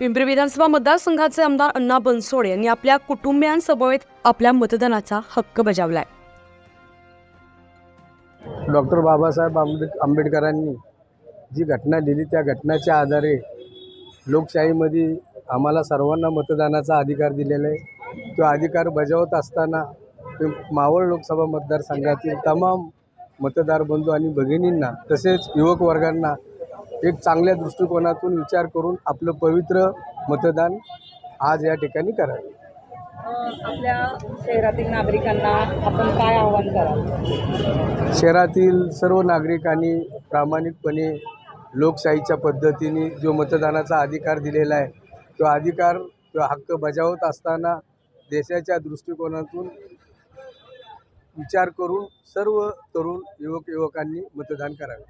पिंपरी विधानसभा मतदारसंघाचे आमदार अण्णा बनसोडे यांनी आपल्या कुटुंबियांसमवेत आपल्या मतदानाचा हक्क बजावलाय. डॉक्टर बाबासाहेब आंबेड आंबेडकरांनी जी घटना लिहिली त्या घटनाच्या आधारे लोकशाहीमध्ये आम्हाला सर्वांना मतदानाचा अधिकार दिलेला आहे. तो अधिकार बजावत असताना मावळ लोकसभा मतदारसंघातील तमाम मतदार बंधू आणि भगिनींना तसेच युवक वर्गांना एक चांगल्या दृष्टिकोनातून विचार करून आपलं पवित्र मतदान आज या ठिकाणी करावे. आपल्या शहरातील नागरिकांना आपण काय आव्हान कराल? शहरातील सर्व नागरिकांनी प्रामाणिकपणे लोकशाहीच्या पद्धतीने जो मतदानाचा अधिकार दिलेला आहे तो अधिकार तो हक्क बजावत असताना देशाच्या दृष्टिकोनातून विचार करून सर्व तरुण युवक युवकांनी मतदान करावे.